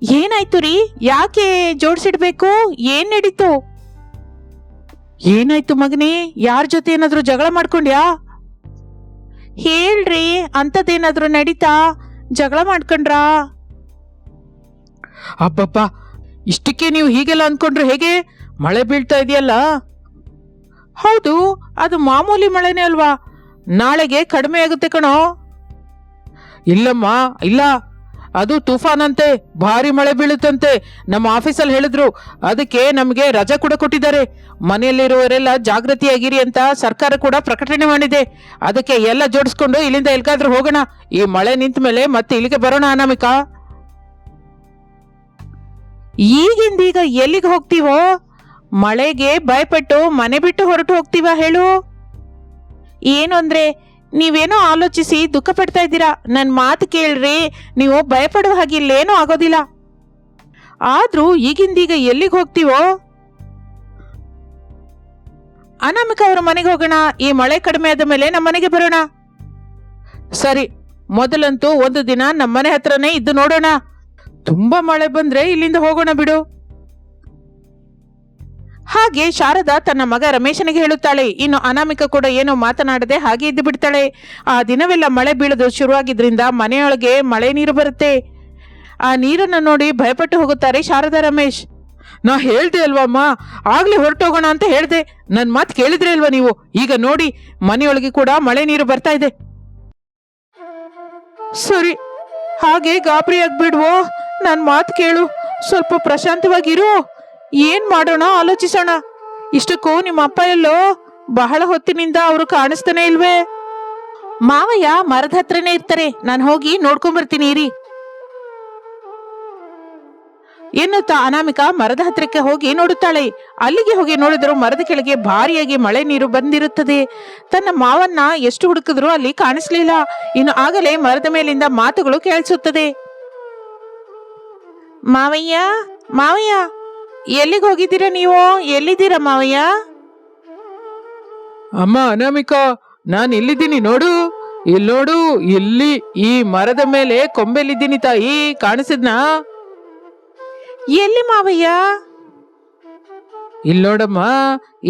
Speaker 1: ಏನಾಯ್ತು ರೀ? ಯಾಕೆ ಜೋಡಿಸಿಡ್ಬೇಕು? ಏನ್ ನಡೀತು? ಏನಾಯ್ತು ಮಗನೇ? ಯಾರ ಜೊತೆ ಏನಾದ್ರೂ ಜಗಳ ಮಾಡ್ಕೊಂಡ್ಯಾ? ಹೇಳ್ರಿ ಅಂಥದ್ದೇನಾದ್ರೂ ನಡೀತಾ? ಜಗಳ ಮಾಡ್ಕೊಂಡ್ರಾ? ಅಬ್ಬಬ್ಬ ಇಷ್ಟಕ್ಕೆ ನೀವು ಹೀಗೆಲ್ಲ ಅಂದ್ಕೊಂಡ್ರೆ ಹೇಗೆ? ಮಳೆ ಬೀಳ್ತಾ ಇದೆಯಲ್ಲ? ಹೌದು, ಅದು ಮಾಮೂಲಿ ಮಳೆನೇ ಅಲ್ವಾ? ನಾಳೆಗೆ ಕಡಿಮೆ ಆಗುತ್ತೆ ಕಣೋ. ಇಲ್ಲಮ್ಮ, ಇಲ್ಲ. ಅದು ತುಫಾನ್ ಅಂತೆ ಭಾರಿ ಮಳೆ ಬೀಳುತ್ತಂತೆ. ನಮ್ಮ ಆಫೀಸಲ್ಲಿ ಹೇಳಿದ್ರು, ಅದಕ್ಕೆ ನಮಗೆ ರಜಾ ಕೂಡ ಕೊಟ್ಟಿದ್ದಾರೆ. ಮನೆಯಲ್ಲಿರುವವರೆಲ್ಲ ಜಾಗೃತಿಯಾಗಿರಿ ಅಂತ ಸರ್ಕಾರ ಕೂಡ ಪ್ರಕಟಣೆ ಮಾಡಿದೆ. ಅದಕ್ಕೆ ಎಲ್ಲ ಜೋಡಿಸ್ಕೊಂಡು ಇಲ್ಲಿಂದ ಎಲ್ಗಾದ್ರೂ ಹೋಗೋಣ. ಈ ಮಳೆ ನಿಂತ ಮೇಲೆ ಮತ್ತೆ ಇಲ್ಲಿಗೆ ಬರೋಣ ಅನಾಮಿಕಾ. ಈಗಿಂದೀಗ ಎಲ್ಲಿಗೆ ಹೋಗ್ತೀವೋ? ಮಳೆಗೆ ಭಯಪಟ್ಟು ಮನೆ ಬಿಟ್ಟು ಹೊರಟು ಹೋಗ್ತೀವ ಹೇಳು. ಏನು ಅಂದ್ರೆ, ನೀವೇನೋ ಆಲೋಚಿಸಿ ದುಃಖ ಪಡ್ತಾ ಇದ್ದೀರಾ? ನನ್ನ ಮಾತು ಕೇಳ್ರಿ, ನೀವು ಭಯಪಡುವ ಹಾಗೆ ಇಲ್ಲೇನೂ ಆಗೋದಿಲ್ಲ. ಆದ್ರೂ ಈಗಿಂದೀಗ ಎಲ್ಲಿಗೆ ಹೋಗ್ತೀವೋ? ಅನಾಮಿಕ ಅವರ ಮನೆಗೆ ಹೋಗೋಣ, ಈ ಮಳೆ ಕಡಿಮೆ ಆದ ಮೇಲೆ ನಮ್ಮ ಮನೆಗೆ ಬರೋಣ. ಸರಿ, ಮೊದಲಂತೂ ಒಂದು ದಿನ ನಮ್ಮ ಮನೆ ಹತ್ರನೇ ಇದ್ದು ನೋಡೋಣ. ತುಂಬಾ ಮಳೆ ಬಂದ್ರೆ ಇಲ್ಲಿಂದ ಹೋಗೋಣ ಬಿಡು. ಹಾಗೆ ಶಾರದಾ ತನ್ನ ಮಗ ರಮೇಶನಿಗೆ ಹೇಳುತ್ತಾಳೆ, ಇನ್ನು ಅನಾಮಿಕ ಕೂಡ ಏನೋ ಮಾತನಾಡದೆ ಹಾಗೆ ಇದ್ದು ಬಿಡ್ತಾಳೆ. ಆ ದಿನವೆಲ್ಲ ಮಳೆ ಬೀಳೋದು ಶುರುವಾಗಿದ್ರಿಂದ ಮನೆಯೊಳಗೆ ಮಳೆ ನೀರು ಬರುತ್ತೆ. ಆ ನೀರನ್ನು ನೋಡಿ ಭಯಪಟ್ಟು ಹೋಗುತ್ತಾರೆ ಶಾರದಾ ರಮೇಶ್. ನಾ ಹೇಳ್ದೆ ಅಮ್ಮ, ಆಗ್ಲೇ ಹೊರಟೋಗೋಣ ಅಂತ ಹೇಳ್ದೆ. ನನ್ನ ಮಾತು ಕೇಳಿದ್ರೆ ಅಲ್ವಾ ನೀವು? ಈಗ ನೋಡಿ, ಮನೆಯೊಳಗೆ ಕೂಡ ಮಳೆ ನೀರು ಬರ್ತಾ ಇದೆ. ಸರಿ, ಹಾಗೆ ಗಾಬರಿ ಆಗ್ಬಿಡ್ವೋ. ನನ್ನ ಮಾತು ಕೇಳು. ಸ್ವಲ್ಪ ಪ್ರಶಾಂತವಾಗಿರು. ಏನ್ ಮಾಡೋಣ? ಆಲೋಚಿಸೋಣ. ಇಷ್ಟಕ್ಕೂ ನಿಮ್ಮ ಅಪ್ಪ ಎಲ್ಲೋ ಬಹಳ ಹೊತ್ತಿನಿಂದ ಅವರು ಕಾಣಿಸ್ತಾನೆ ಇಲ್ವೇ? ಮಾವಯ್ಯ ಮರದ ಹತ್ರನೇ ಇರ್ತಾರೆ. ನಾನು ಹೋಗಿ ನೋಡ್ಕೊಂಡ್ ಬರ್ತೀನಿ ಇರಿ. ಎನ್ನುತ್ತಾ ಅನಾಮಿಕ ಮರದ ಹತ್ರಕ್ಕೆ ಹೋಗಿ ನೋಡುತ್ತಾಳೆ. ಅಲ್ಲಿಗೆ ಹೋಗಿ ನೋಡಿದರೂ ಮರದ ಕೆಳಗೆ ಭಾರಿಯಾಗಿ ಮಳೆ ನೀರು ಬಂದಿರುತ್ತದೆ. ತನ್ನ ಮಾವನ್ನ ಎಷ್ಟು ಹುಡುಕಿದ್ರು ಅಲ್ಲಿ ಕಾಣಿಸ್ಲಿಲ್ಲ. ಇನ್ನು ಆಗಲೇ ಮರದ ಮೇಲಿಂದ ಮಾತುಗಳು ಕೇಳಿಸುತ್ತದೆ. ಮಾವಯ್ಯ ಮಾವಯ್ಯ ಎಲ್ಲಿಗೆ ಹೋಗಿದ್ದೀರಾ ನೀವು? ಎಲ್ಲಿದ್ದೀರಾ ಮಾವಯ್ಯ? ಅಮ್ಮ ಅನಾಮಿಕಾ ನಾನು ಇಲ್ಲಿದ್ದೀನಿ ನೋಡು. ಇಲ್ಲಿ ನೋಡು ಇಲ್ಲಿ ಈ ಮರದ ಮೇಲೆ ಕೊಂಬೆಲಿದ್ದೀನಿ ತಾಯಿ ಕಾಣಿಸಿದ್ನಾ? ಎಲ್ಲಿ ಮಾವಯ್ಯ? ಇಲ್ಲಿ ನೋಡಮ್ಮ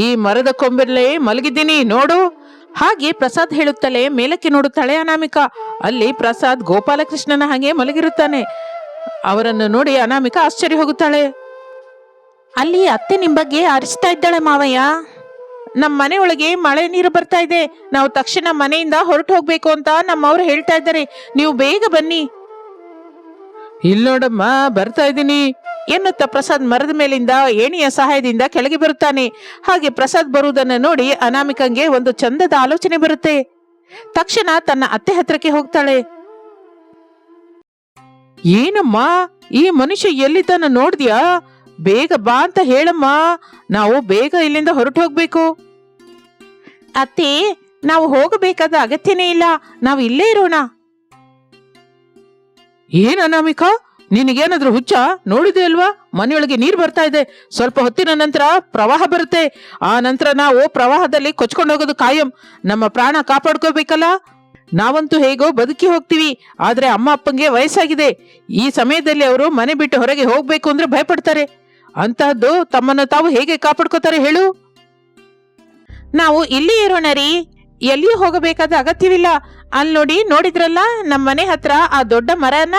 Speaker 1: ಈ ಮರದ ಕೊಂಬೆಲ್ಲೇ ಮಲಗಿದ್ದೀನಿ ನೋಡು. ಹಾಗೆ ಪ್ರಸಾದ್ ಹೇಳುತ್ತಲೇ ಮೇಲಕ್ಕೆ ನೋಡುತ್ತಾಳೆ ಅನಾಮಿಕಾ. ಅಲ್ಲಿ ಪ್ರಸಾದ್ ಗೋಪಾಲಕೃಷ್ಣನ ಹಾಗೆ ಮಲಗಿರುತ್ತಾನೆ. ಅವರನ್ನು ನೋಡಿ ಅನಾಮಿಕ ಆಶ್ಚರ್ಯ ಹೋಗುತ್ತಾಳೆ. ಅಲ್ಲಿ ಅತ್ತೆ ನಿಮ್ ಬಗ್ಗೆ ಅರಿಸ್ತಾ ಇದ್ದಾಳೆ ಮಾವಯ್ಯ. ನಮ್ಮ ಮನೆ ಒಳಗೆ ಮಳೆ ನೀರು ಬರ್ತಾ ಇದೆ. ನಾವು ತಕ್ಷಣ ಮನೆಯಿಂದ ಹೊರಟು ಹೋಗ್ಬೇಕು ಅಂತ ನಮ್ಮವ್ರು ಹೇಳ್ತಾ ಇದ್ದಾರೆ. ನೀವು ಬೇಗ ಬನ್ನಿ. ಇಲ್ಲ ನೋಡಮ್ಮ ಬರ್ತಾ ಇದ್ದೀನಿ. ಎನ್ನುತ್ತ ಪ್ರಸಾದ್ ಮರದ ಮೇಲಿಂದ ಏಣಿಯ ಸಹಾಯದಿಂದ ಕೆಳಗೆ ಬರುತ್ತಾನೆ. ಹಾಗೆ ಪ್ರಸಾದ್ ಬರುವುದನ್ನು ನೋಡಿ ಅನಾಮಿಕಂಗೆ ಒಂದು ಚಂದದ ಆಲೋಚನೆ ಬರುತ್ತೆ. ತಕ್ಷಣ ತನ್ನ ಅತ್ತೆ ಹತ್ರಕ್ಕೆ ಹೋಗ್ತಾಳೆ. ಏನಮ್ಮ? ಈ ಮನುಷ್ಯ ಎಲ್ಲಿದ್ದಾನ ನೋಡ್ದ್ಯಾ? ಬೇಗ ಬಾ ಅಂತ ಹೇಳಮ್ಮ. ನಾವು ಬೇಗ ಇಲ್ಲಿಂದ ಹೊರಟು ಹೋಗ್ಬೇಕು. ಅತ್ತೆ, ನಾವು ಹೋಗಬೇಕಾದ ಅಗತ್ಯನೇ ಇಲ್ಲ. ನಾವು ಇಲ್ಲೇ ಇರೋಣ. ಏನ ಅನಾಮಿಕಾ? ನಿನಗೇನಾದ್ರೂ ಹುಚ್ಚ? ನೋಡಿದೆ ಅಲ್ವಾ? ಮನೆಯೊಳಗೆ ನೀರು ಬರ್ತಾ ಇದೆ. ಸ್ವಲ್ಪ ಹೊತ್ತಿನ ನಂತರ ಪ್ರವಾಹ ಬರುತ್ತೆ. ಆ ನಂತರ ನಾವು ಪ್ರವಾಹದಲ್ಲಿ ಕೊಚ್ಕೊಂಡು ಹೋಗೋದು ಕಾಯಂ. ನಮ್ಮ ಪ್ರಾಣ ಕಾಪಾಡ್ಕೋಬೇಕಲ್ಲ? ನಾವಂತೂ ಹೇಗೋ ಬದುಕಿ ಹೋಗ್ತೀವಿ, ಆದ್ರೆ ಅಮ್ಮ ಅಪ್ಪಂಗೆ ವಯಸ್ಸಾಗಿದೆ. ಈ ಸಮಯದಲ್ಲಿ ಅವರು ಮನೆ ಬಿಟ್ಟು ಹೊರಗೆ ಹೋಗ್ಬೇಕು ಅಂದ್ರೆ ಭಯಪಡ್ತಾರೆ. ಅಂತಹದ್ದು ತಮ್ಮನ್ನು ತಾವು ಹೇಗೆ ಕಾಪಾಡ್ಕೋತಾರೆ ಹೇಳು? ನಾವು ಇಲ್ಲಿ ಇರೋಣ ರೀ. ಎಲ್ಲಿಯೂ ಹೋಗಬೇಕಾದ ಅಗತ್ಯವಿಲ್ಲ. ಅಲ್ಲಿ ನೋಡಿ, ನೋಡಿದ್ರಲ್ಲ ನಮ್ಮ ಮನೆ ಹತ್ರ ಆ ದೊಡ್ಡ ಮರನ?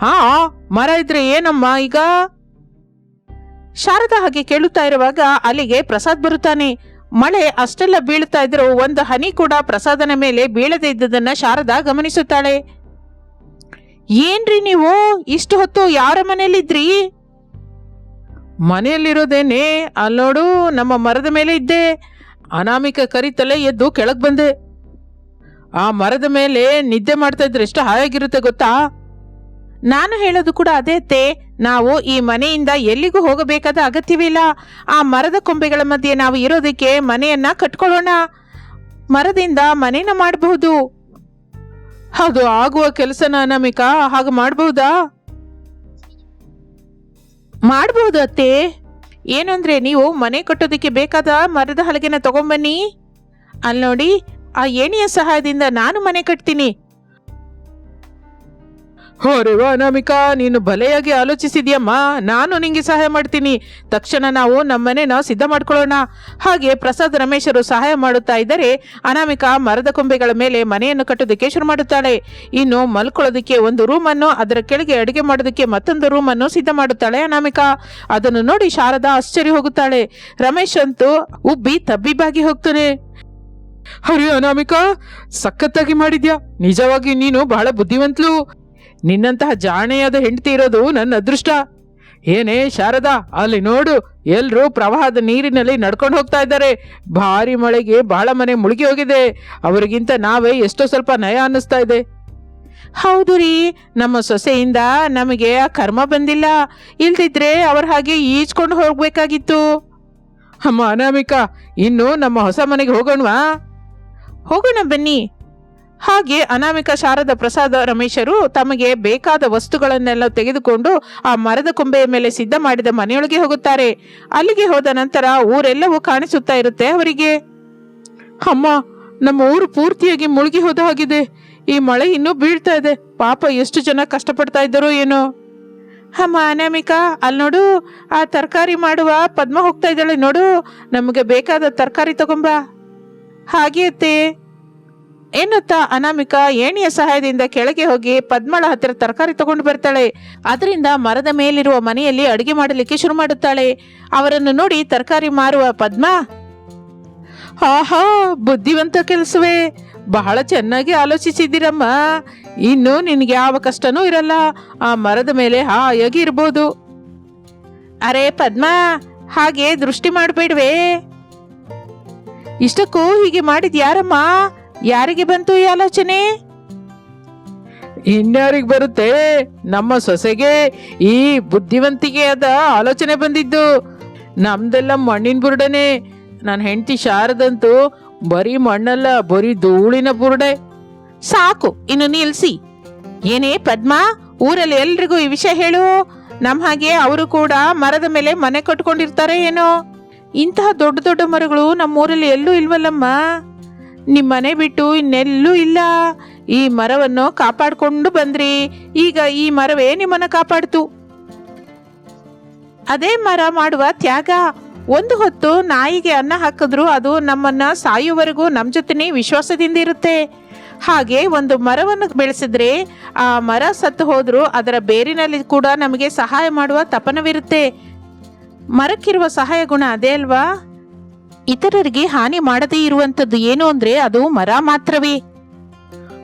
Speaker 1: ಹಾ, ಮರ ಇದ್ರೆ ಏನಮ್ಮ ಈಗ? ಶಾರದಾ ಹಾಗೆ ಕೇಳುತ್ತಾ ಇರುವಾಗ ಅಲ್ಲಿಗೆ ಪ್ರಸಾದ್ ಬರುತ್ತಾನೆ. ಮಳೆ ಅಷ್ಟೆಲ್ಲ ಬೀಳ್ತಾ ಇದ್ರೂ ಒಂದು ಹನಿ ಕೂಡ ಪ್ರಸಾದನ ಮೇಲೆ ಬೀಳದೇ ಇದ್ದದನ್ನ ಶಾರದಾ ಗಮನಿಸುತ್ತಾಳೆ. ಏನ್ರಿ ನೀವು? ಇಷ್ಟು ಹೊತ್ತು ಯಾರ ಮನೆಯಲ್ಲಿದ್ರಿ? ಮನೆಯಲ್ಲಿರೋದೇನೆ, ಅಲ್ಲೋಡು, ನಮ್ಮ ಮರದ ಮೇಲೆ ಇದ್ದೆ. ಅನಾಮಿಕ ಕರಿತಲೆ ಎದ್ದು ಕೆಳಗೆ ಬಂದೆ. ಆ ಮರದ ಮೇಲೆ ನಿದ್ದೆ ಮಾಡ್ತಾ ಇದ್ರೆ ಎಷ್ಟು ಹಾಯಾಗಿರುತ್ತೆ ಗೊತ್ತಾ? ನಾನು ಹೇಳೋದು ಕೂಡ ಅದೇ ಅತ್ತೆ. ನಾವು ಈ ಮನೆಯಿಂದ ಎಲ್ಲಿಗೂ ಹೋಗಬೇಕಾದ ಅಗತ್ಯವಿಲ್ಲ. ಆ ಮರದ ಕೊಂಬೆಗಳ ಮಧ್ಯೆ ನಾವು ಇರೋದಕ್ಕೆ ಮನೆಯನ್ನ ಕಟ್ಕೊಳ್ಳೋಣ. ಮರದಿಂದ ಮನೇನ ಮಾಡಬಹುದು. ಅದು ಆಗುವ ಕೆಲಸನ ನಮಿಕಾ ಹಾಗೆ ಮಾಡಬಹುದಾ? ಮಾಡಬಹುದು ಅತ್ತೆ. ಏನಂದ್ರೆ ನೀವು ಮನೆ ಕಟ್ಟೋದಕ್ಕೆ ಬೇಕಾದ ಮರದ ಹಲಗೆನ ತಗೊಂಬನ್ನಿ. ಅಲ್ಲಿ ನೋಡಿ ಆ ಏಣಿಯ ಸಹಾಯದಿಂದ ನಾನು ಮನೆ ಕಟ್ತೀನಿ. ಹೋರೆವಾ ಅನಾಮಿಕಾ ನೀನು ಬಲೆಯಾಗಿ ಆಲೋಚಿಸಿದ್ಯಮ್ಮ. ನಾನು ನಿಂಗೆ ಸಹಾಯ ಮಾಡ್ತೀನಿ. ತಕ್ಷಣ ನಾವು ನಮ್ಮನೆನ ಸಿದ್ಧ ಮಾಡ್ಕೊಳ್ಳೋಣ. ಹಾಗೆ ಪ್ರಸಾದ್ ರಮೇಶರು ಸಹಾಯ ಮಾಡುತ್ತಾ ಇದ್ದರೆ, ಅನಾಮಿಕಾ ಮರದ ಕೊಂಬೆಗಳ ಮೇಲೆ ಮನೆಯನ್ನು ಕಟ್ಟೋದಕ್ಕೆ ಶುರು ಮಾಡುತ್ತಾಳೆ. ಇನ್ನು ಮಲ್ಕೊಳ್ಳೋದಕ್ಕೆ ಒಂದು ರೂಮನ್ನು, ಅದರ ಕೆಳಗೆ ಅಡುಗೆ ಮಾಡೋದಕ್ಕೆ ಮತ್ತೊಂದು ರೂಮನ್ನು ಸಿದ್ಧ ಮಾಡುತ್ತಾಳೆ ಅನಾಮಿಕಾ. ಅದನ್ನು ನೋಡಿ ಶಾರದಾ ಆಶ್ಚರ್ಯ ಹೋಗುತ್ತಾಳೆ. ರಮೇಶ್ ಅಂತೂ ಉಬ್ಬಿ ತಬ್ಬಿಬ್ಬಾಗಿ ಹೋಗ್ತಾನೆ. ಹರಿ ಅನಾಮಿಕಾ, ಸಖತ್ತಾಗಿ ಮಾಡಿದ್ಯಾ? ನಿಜವಾಗಿ ನೀನು ಬಹಳ ಬುದ್ಧಿವಂತಲು. ನಿನ್ನಂತಹ ಜಾಣೆಯಾದ ಹೆಂಡತಿ ಇರೋದು ನನ್ನ ಅದೃಷ್ಟ. ಏನೇ ಶಾರದಾ, ಅಲ್ಲಿ ನೋಡು, ಎಲ್ರೂ ಪ್ರವಾಹದ ನೀರಿನಲ್ಲಿ ನಡ್ಕೊಂಡು ಹೋಗ್ತಾ ಇದ್ದಾರೆ. ಭಾರಿ ಮಳೆಗೆ ಬಹಳ ಮನೆ ಮುಳುಗಿ ಹೋಗಿದೆ. ಅವರಿಗಿಂತ ನಾವೇ ಎಷ್ಟೋ ಸ್ವಲ್ಪ ನಯ ಅನ್ನಿಸ್ತಾ ಇದೆ. ಹೌದು ರೀ, ನಮ್ಮ ಸೊಸೆಯಿಂದ ನಮಗೆ ಆ ಕರ್ಮ ಬಂದಿಲ್ಲ. ಇಲ್ದಿದ್ರೆ ಅವ್ರ ಹಾಗೆ ಈಜ್ಕೊಂಡು ಹೋಗ್ಬೇಕಾಗಿತ್ತು. ಅಮ್ಮ ಅನಾಮಿಕಾ, ಇನ್ನು ನಮ್ಮ ಹೊಸ ಮನೆಗೆ ಹೋಗೋಣವಾ? ಹೋಗೋಣ ಬನ್ನಿ. ಹಾಗೆ ಅನಾಮಿಕ ಶಾರದ ಪ್ರಸಾದ ರಮೇಶರು ತಮಗೆ ಬೇಕಾದ ವಸ್ತುಗಳನ್ನೆಲ್ಲ ತೆಗೆದುಕೊಂಡು ಆ ಮರದ ಕೊಂಬೆಯ ಮೇಲೆ ಸಿದ್ಧ ಮಾಡಿದ ಮನೆಯೊಳಗೆ ಹೋಗುತ್ತಾರೆ. ಅಲ್ಲಿಗೆ ಹೋದ ನಂತರ ಊರೆಲ್ಲವೂ ಕಾಣಿಸುತ್ತಾ ಇರುತ್ತೆ ಅವರಿಗೆ. ಅಮ್ಮ, ನಮ್ಮ ಊರು ಪೂರ್ತಿಯಾಗಿ ಮುಳುಗಿ ಹೋದ ಹಾಗಿದೆ. ಈ ಮಳೆ ಇನ್ನೂ ಬೀಳ್ತಾ ಇದೆ. ಪಾಪ ಎಷ್ಟು ಜನ ಕಷ್ಟಪಡ್ತಾ ಇದ್ದರೋ ಏನೋ. ಅಮ್ಮ, ಅನಾಮಿಕಾ ಅಲ್ಲಿ ನೋಡು. ಆ ತರಕಾರಿ ಮಾಡುವ ಪದ್ಮ ಹೋಗ್ತಾ ಇದ್ದಾಳೆ ನೋಡು. ನಮಗೆ ಬೇಕಾದ ತರಕಾರಿ ತಗೊಂಬ. ಹಾಗೆ ಅತ್ತೆ. ಎನ್ನುತ್ತಾ ಅನಾಮಿಕಾ ಏಣಿಯ ಸಹಾಯದಿಂದ ಕೆಳಗೆ ಹೋಗಿ ಪದ್ಮಳ ಹತ್ತಿರ ತರಕಾರಿ ತಗೊಂಡು ಬರ್ತಾಳೆ. ಅದರಿಂದ ಮರದ ಮೇಲಿರುವ ಮನೆಯಲ್ಲಿ ಅಡುಗೆ ಮಾಡಲಿಕ್ಕೆ ಶುರು ಮಾಡುತ್ತಾಳೆ. ಅವರನ್ನು ನೋಡಿ ತರಕಾರಿ ಮಾರುವ ಪದ್ಮ, ಆಹಾ, ಬುದ್ಧಿವಂತ ಕೆಲಸವೇ. ಬಹಳ ಚೆನ್ನಾಗಿ ಆಲೋಚಿಸಿದ್ದೀರಮ್ಮ. ಇನ್ನು ನಿನಗೆ ಯಾವ ಕಷ್ಟನೂ ಇರಲ್ಲ. ಆ ಮರದ ಮೇಲೆ ಹಾಯಾಗಿ ಇರ್ಬೋದು. ಅರೆ ಪದ್ಮ, ಹಾಗೆ ದೃಷ್ಟಿ ಮಾಡಬೇಡ್ವೆ. ಇಷ್ಟಕ್ಕೂ ಹೀಗೆ ಮಾಡಿದ್ ಯಾರಮ್ಮ ಯಾರಿಗೆ ಬಂತು ಈ ಆಲೋಚನೆ? ಇನ್ಯಾರಿಗೆ ಬರುತ್ತೆ? ನಮ್ಮ ಸೊಸೆಗೆ ಈ ಬುದ್ಧಿವಂತಿಕೆಯಾದ ಆಲೋಚನೆ ಬಂದಿದ್ದು. ನಮ್ದೆಲ್ಲ ಮಣ್ಣಿನ ಬುರುಡನೆ. ನನ್ನ ಹೆಂಡತಿ ಶಾರದಂತೂ ಬರೀ ಮಣ್ಣಲ್ಲ ಬರೀ ಧೂಳಿನ ಬುರುಡೆ. ಸಾಕು ಇನ್ನು ನಿಲ್ಸಿ. ಏನೇ ಪದ್ಮ ಊರಲ್ಲಿ ಎಲ್ರಿಗೂ ಈ ವಿಷಯ ಹೇಳು. ನಮ್ ಹಾಗೆ ಅವರು ಕೂಡ ಮರದ ಮೇಲೆ ಮನೆ ಕಟ್ಕೊಂಡಿರ್ತಾರೆ ಏನೋ. ಇಂತಹ ದೊಡ್ಡ ದೊಡ್ಡ ಮರಗಳು ನಮ್ಮೂರಲ್ಲಿ ಎಲ್ಲೂ ಇಲ್ವಲ್ಲಮ್ಮ? ನಿಮ್ಮ ಮನೆ ಬಿಟ್ಟು ಇನ್ನೆಲ್ಲೂ ಇಲ್ಲ. ಈ ಮರವನ್ನು ಕಾಪಾಡ್ಕೊಂಡು ಬಂದ್ರಿ. ಈಗ ಈ ಮರವೇ ನಿಮ್ಮನ್ನ ಕಾಪಾಡ್ತು. ಅದೇ ಮರ ಮಾಡುವ ತ್ಯಾಗ. ಒಂದು ಹೊತ್ತು ನಾಯಿಗೆ ಅನ್ನ ಹಾಕಿದ್ರು ಅದು ನಮ್ಮನ್ನ ಸಾಯುವವರೆಗೂ ನಮ್ಮ ಜೊತೆನೇ ವಿಶ್ವಾಸದಿಂದ ಇರುತ್ತೆ. ಹಾಗೆ ಒಂದು ಮರವನ್ನು ಬೆಳೆಸಿದ್ರೆ ಆ ಮರ ಸತ್ತು ಹೋದರೂ ಅದರ ಬೇರಿನಲ್ಲಿ ಕೂಡ ನಮಗೆ ಸಹಾಯ ಮಾಡುವ ತಪನವಿರುತ್ತೆ. ಮರಕ್ಕಿರುವ ಸಹಾಯ ಗುಣ ಅದೇ ಅಲ್ವಾ? ಇತರರಿಗೆ ಹಾನಿ ಮಾಡದೇ ಇರುವಂತದ್ದು ಏನು ಅಂದ್ರೆ ಅದು ಮರ ಮಾತ್ರವೇ.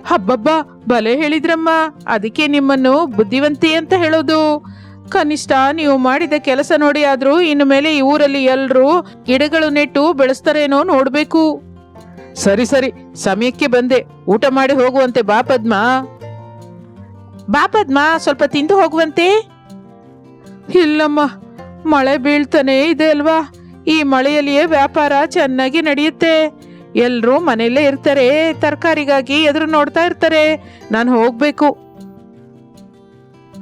Speaker 1: ಹಬ್ಬಬ್ಬ ಬಲೆ ಹೇಳಿದ್ರಮ್ಮ. ಅದಕ್ಕೆ ನಿಮ್ಮನ್ನು ಬುದ್ಧಿವಂತಿ ಅಂತ ಹೇಳೋದು. ಕನಿಷ್ಠ ನೀವು ಮಾಡಿದ ಕೆಲಸ ನೋಡಿ ಆದ್ರೂ ಇನ್ನು ಮೇಲೆ ಈ ಊರಲ್ಲಿ ಎಲ್ಲರೂ ಗಿಡಗಳು ನೆಟ್ಟು ಬೆಳೆಸ್ತಾರೇನೋ ನೋಡ್ಬೇಕು. ಸರಿ ಸರಿ. ಸಮಯಕ್ಕೆ ಬಂದೆ. ಊಟ ಮಾಡಿ ಹೋಗುವಂತೆ ಬಾ ಪದ್ಮ. ಬಾ ಪದ್ಮ ಸ್ವಲ್ಪ ತಿಂದು ಹೋಗುವಂತೆ. ಇಲ್ಲಮ್ಮ ಮಳೆ ಬೀಳ್ತಾನೆ ಇದೆ ಅಲ್ವಾ? ಈ ಮಳೆಯಲ್ಲಿಯೇ ವ್ಯಾಪಾರ ಚೆನ್ನಾಗಿ ನಡೆಯುತ್ತೆ. ಎಲ್ಲರೂ ಮನೆಯಲ್ಲೇ ಇರ್ತಾರೆ, ತರಕಾರಿಗಾಗಿ ಎದುರು ನೋಡ್ತಾ ಇರ್ತಾರೆ. ನಾನು ಹೋಗ್ಬೇಕು.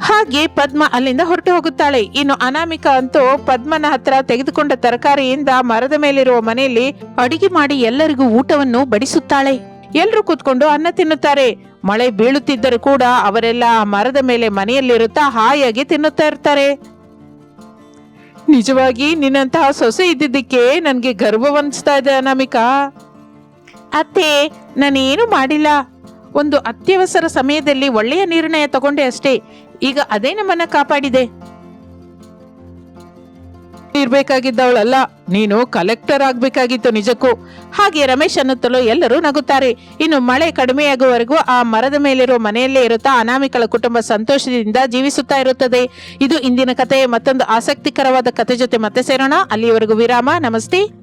Speaker 1: ಹಾಗೆ ಪದ್ಮ ಅಲ್ಲಿಂದ ಹೊರಟು ಹೋಗುತ್ತಾಳೆ. ಇನ್ನು ಅನಾಮಿಕ ಅಂತೂ ಪದ್ಮನ ಹತ್ರ ತೆಗೆದುಕೊಂಡ ತರಕಾರಿಯಿಂದ ಮರದ ಮೇಲಿರುವ ಮನೆಯಲ್ಲಿ ಅಡಿಗೆ ಮಾಡಿ ಎಲ್ಲರಿಗೂ ಊಟವನ್ನು ಬಡಿಸುತ್ತಾಳೆ. ಎಲ್ಲರೂ ಕೂತ್ಕೊಂಡು ಅನ್ನ ತಿನ್ನುತ್ತಾರೆ. ಮಳೆ ಬೀಳುತ್ತಿದ್ದರೂ ಕೂಡ ಅವರೆಲ್ಲ ಮರದ ಮೇಲೆ ಮನೆಯಲ್ಲಿರುತ್ತಾ ಹಾಯಾಗಿ ತಿನ್ನುತ್ತಾ ಇರ್ತಾರೆ. ನಿಜವಾಗಿ ನಿನ್ನಂತಹ ಸೊಸೆ ಇದ್ದಿದ್ದಕ್ಕೆ ನನಗೆ ಗರ್ವವನ್ನಿಸ್ತಾ ಇದೆ ಅನಾಮಿಕಾ. ಅತ್ತೆ, ನಾನೇನು ಮಾಡಿಲ್ಲ. ಒಂದು ಅತ್ಯವಸರ ಸಮಯದಲ್ಲಿ ಒಳ್ಳೆಯ ನಿರ್ಣಯ ತಗೊಂಡೆ ಅಷ್ಟೇ. ಈಗ ಅದೇ ನಮ್ಮನ್ನ ಕಾಪಾಡಿದೆ. ಇರ್ಬೇಕಾಗಿದ್ದವಳಲ್ಲ. ನೀನು ಕಲೆಕ್ಟರ್ ಆಗ್ಬೇಕಾಗಿತ್ತು ನಿಜಕ್ಕೂ. ಹಾಗೆ ರಮೇಶ್ ಅನ್ನುತ್ತಲೂ ಎಲ್ಲರೂ ನಗುತ್ತಾರೆ. ಇನ್ನು ಮಳೆ ಕಡಿಮೆಯಾಗುವವರೆಗೂ ಆ ಮರದ ಮೇಲಿರುವ ಮನೆಯಲ್ಲೇ ಇರುತ್ತಾ ಅನಾಮಿಕಳ ಕುಟುಂಬ ಸಂತೋಷದಿಂದ ಜೀವಿಸುತ್ತಾ ಇರುತ್ತದೆ. ಇದು ಇಂದಿನ ಕಥೆ ಮತ್ತೊಂದು ಆಸಕ್ತಿಕರವಾದ ಕಥೆ ಜೊತೆ ಮತ್ತೆ ಸೇರೋಣ. ಅಲ್ಲಿಯವರೆಗೂ ವಿರಾಮ. ನಮಸ್ತೆ.